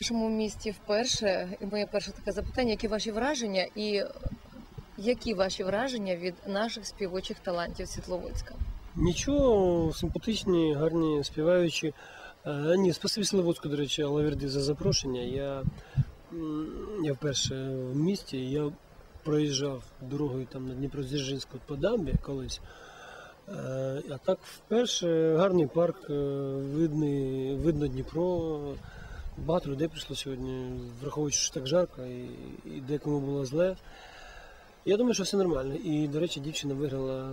нашому місті вперше. І моє перше таке запитання: які ваші враження, і які ваші враження від наших співочих талантів Світловодська? Нічого, симпатичні, гарні, співаючі. Е, ні, спасибі Славодську, до речі, Алаверді за запрошення. Я, я вперше в місті, я проїжджав дорогою там на Дніпродзержинську по дамбі колись. Е, А так вперше гарний парк, е, видний, видно Дніпро. Багато людей прийшло сьогодні, враховуючи, що так жарко і, і декому було зле. Я думаю, що все нормально. І, до речі, дівчина виграла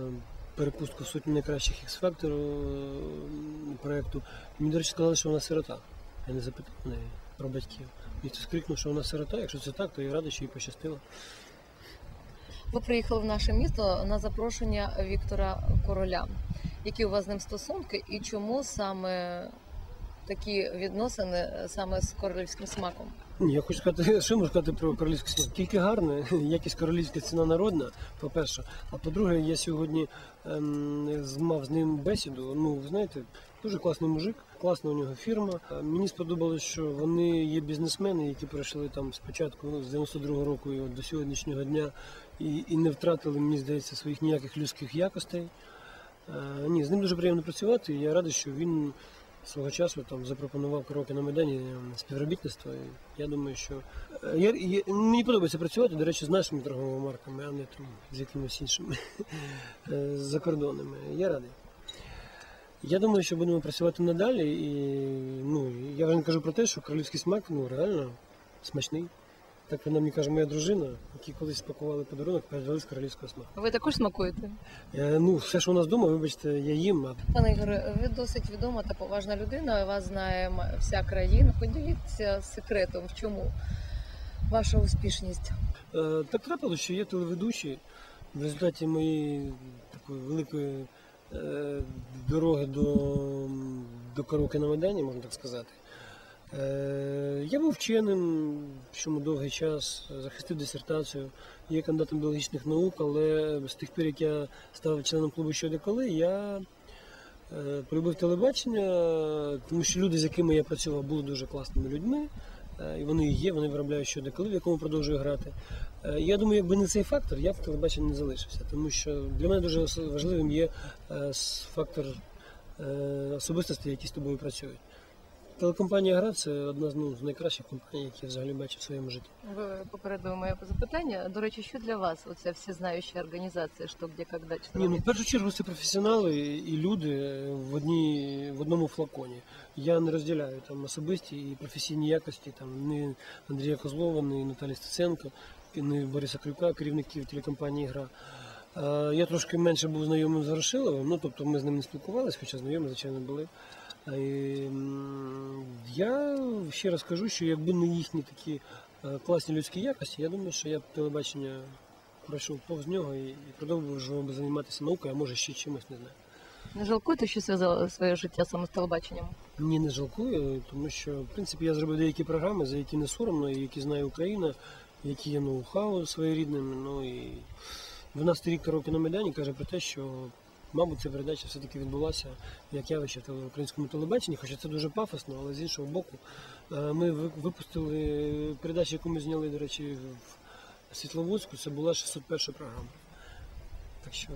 перепустку в сотню найкращих е, проєкту. Мені, до речі, сказали, що вона сирота. Я не запитав неї про батьків. І хтось крикнув, що вона сирота. Якщо це так, то я радий, що їй пощастило. Ви приїхали в наше місто на запрошення Віктора Короля. Які у вас з ним стосунки, і чому саме такі відносини саме з королівським смаком? Ні, я хочу сказати, що можу сказати про королівську ціну. Тільки гарне, якість королівська ціна народна, по-перше. А по-друге, я сьогодні ем, мав з ним бесіду. Ну, ви знаєте, дуже класний мужик, класна у нього фірма. Е, Мені сподобалось, що вони є бізнесмени, які пройшли там спочатку ну, з 92-го року і от до сьогоднішнього дня і, і не втратили, мені здається, своїх ніяких людських якостей. Е, Ні, з ним дуже приємно працювати. і Я радий, що він свого часу там запропонував кроки на Майдані е, співробітництво. І я думаю, що е, я, я, мені подобається працювати, до речі, з нашими торговими марками, а не там з якимись іншими е, закордонними. Я радий. Я думаю, що будемо працювати надалі. І ну, я вже не кажу про те, що королівський смак ну, реально смачний. Так вона мені каже моя дружина, які колись спакували подарунок, передали з королівського смаку. Ви також смакуєте? Е, ну, все, що у нас вдома, вибачте, я їм, а Пане Ігоре, ви досить відома та поважна людина. Вас знає м- вся країна. Поділіться секретом, в чому ваша успішність. Е, Так трапилося, що є телеведучий в результаті моєї такої великої е, дороги до, до караоке на Майдані, можна так сказати. Е, Я був вченим, чому довгий час, захистив дисертацію, є кандидатом біологічних наук, але з тих пір, як я став членом клубу «Що коли, я е, полюбив телебачення, тому що люди, з якими я працював, були дуже класними людьми. Е, І вони є, вони виробляють щодо коли, в якому продовжую грати. Е, Я думаю, якби не цей фактор, я б в телебаченні не залишився, тому що для мене дуже важливим є фактор особистості, які з тобою працюють. Телекомпанія Гра це одна з, ну, з найкращих компаній, які я взагалі бачив в своєму житті. Ви попередили моє запитання. До речі, що для вас оця всезнаюча організація «Що, де, когда, Ні, ну в першу чергу це професіонали і люди в одній в одному флаконі. Я не розділяю там особисті і професійні якості, там ні Андрія Козлова, ні Наталі Стеценко, ні Бориса Крюка, керівників телекомпанії Гра. Е, Я трошки менше був знайомим з Ворошиловим, ну тобто ми з ним не спілкувалися, хоча знайомі, звичайно, були. А, і, м, Я ще раз кажу, що якби не їхні такі е, класні людські якості, я думаю, що я б телебачення пройшов повз нього і, продовжував би займатися наукою, а може ще чимось, не знаю. Не жалкуєте, що зв'язали своє життя саме з телебаченням? Ні, не жалкую, тому що в принципі я зробив деякі програми, за які не соромно, і які знає Україна, які є ноу-хау своєрідним. Ну і 12 рік роки на Майдані каже про те, що мабуть ця передача все-таки відбулася як явище в українському телебаченні, хоча це дуже пафосно, але з іншого боку, е, ми випустили передачу, яку ми зняли, до речі, в Світловодську, це була 601 програма. Так що,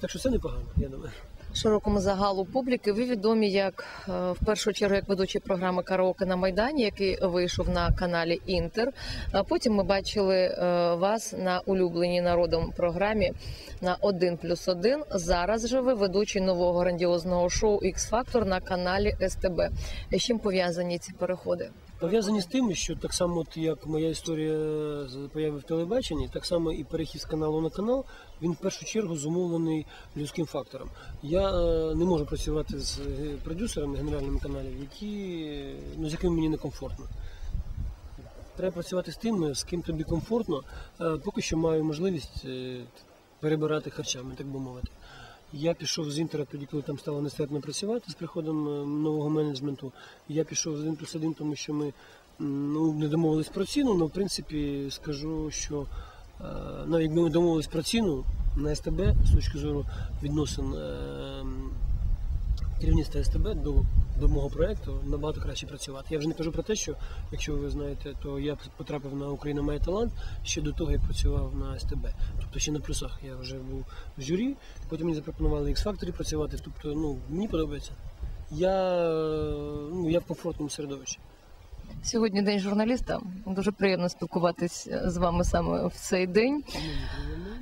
так що все непогано, я думаю. Широкому загалу публіки. Ви відомі як е, в першу чергу як ведучий програми Караоке на Майдані, який вийшов на каналі Інтер. А потім ми бачили е, вас на улюбленій народом програмі на 1 плюс 1. Зараз же ви ведучий нового грандіозного шоу X Factor на каналі СТБ. З чим пов'язані ці переходи? Пов'язані з тим, що так само, от як моя історія з появи в телебаченні, так само і перехід з каналу на канал, він в першу чергу зумовлений людським фактором. Я е, не можу працювати з е, продюсерами генеральними каналів, які, ну, з якими мені некомфортно. Треба працювати з тим, з ким тобі комфортно. Е, Поки що маю можливість перебирати харчами, так би мовити. Я пішов з інтера тоді, коли там стало нестерпно працювати з приходом е, нового менеджменту. Я пішов з 1 плюс 1, тому що ми ну, не домовились про ціну, але в принципі скажу, що ну, навіть якби ми домовились про ціну на СТБ з точки зору відносин е, керівництва СТБ до до мого проекту набагато краще працювати. Я вже не кажу про те, що якщо ви знаєте, то я потрапив на Україна має талант ще до того, як працював на СТБ. Тобто ще на плюсах я вже був в журі, потім мені запропонували X Factor працювати. Тобто, ну мені подобається. Я, ну, я в комфортному середовищі. Сьогодні день журналіста. Дуже приємно спілкуватись з вами саме в цей день.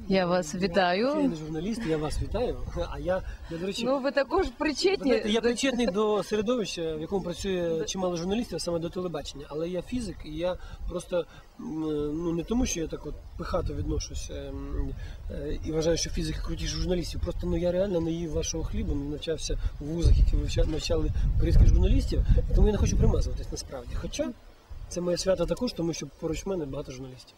Я вас вітаю. Я не журналіст, я вас вітаю. А я, я до речі, Ну ви також причетні. знаєте, я причетний до середовища, в якому працює чимало журналістів, а саме до телебачення. Але я фізик, і я просто ну не тому, що я так от пихато відношусь ем, е, і вважаю, що фізики крутіше журналістів. Просто ну я реально не їв вашого хліба, не навчався в вузах, які навчали українських журналістів. Тому я не хочу примазуватись насправді. Хоча це моє свято також, тому що поруч мене багато журналістів.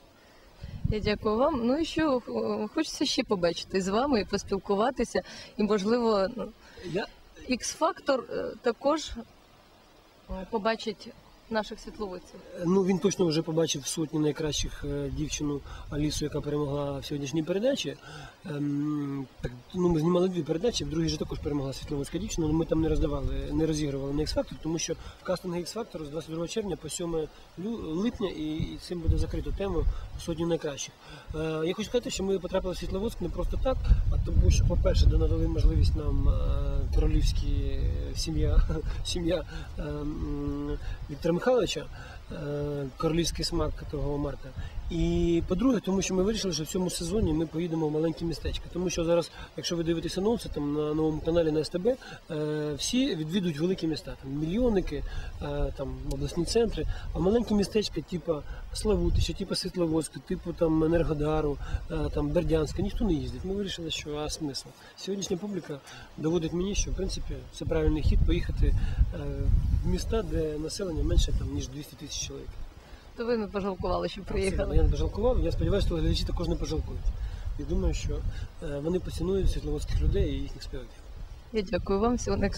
Я дякую вам. Ну і що е, хочеться ще побачити з вами і поспілкуватися, і можливо, ну, Я X-фактор е, також е, побачить наших світловиців. Ну він точно вже побачив сотні найкращих е, дівчину Алісу, яка перемогла в сьогоднішній передачі. Ем, так, ну, ми знімали дві передачі, в другій же також перемогла Світловодська дівчина, але ми там не роздавали, не розігрували на X-Factor, тому що кастинг X-Factor з 22 червня по 7 липня і, цим буде закрито тему сотні найкращих. Е, я хочу сказати, що ми потрапили в Світловодськ не просто так, а тому, що, по-перше, надали можливість нам е, королівські е, сім'я, сім'я е, м, Віктора Михайловича, е, королівський смак того марка. І по-друге, тому що ми вирішили, що в цьому сезоні ми поїдемо в маленькі містечка. Тому що зараз, якщо ви дивитесь анонси там на новому каналі на СТБ, е, всі відвідують великі міста, там мільйонники, е, там обласні центри, а маленькі містечка, типу Славутича, типу Світловодська, типу там Енергодару, е, там Бердянська, ніхто не їздить. Ми вирішили, що а смисл. Сьогоднішня публіка доводить мені, що в принципі це правильний хід поїхати е, в міста, де населення менше там ніж 200 тисяч чоловік. То ви не пожалкували, що приїхали. Я не пожалкував. Я сподіваюся, що глядачі також не пожалкують. І думаю, що е, вони поцінують світловодських людей і їхніх співаків. Я дякую вам, всього да.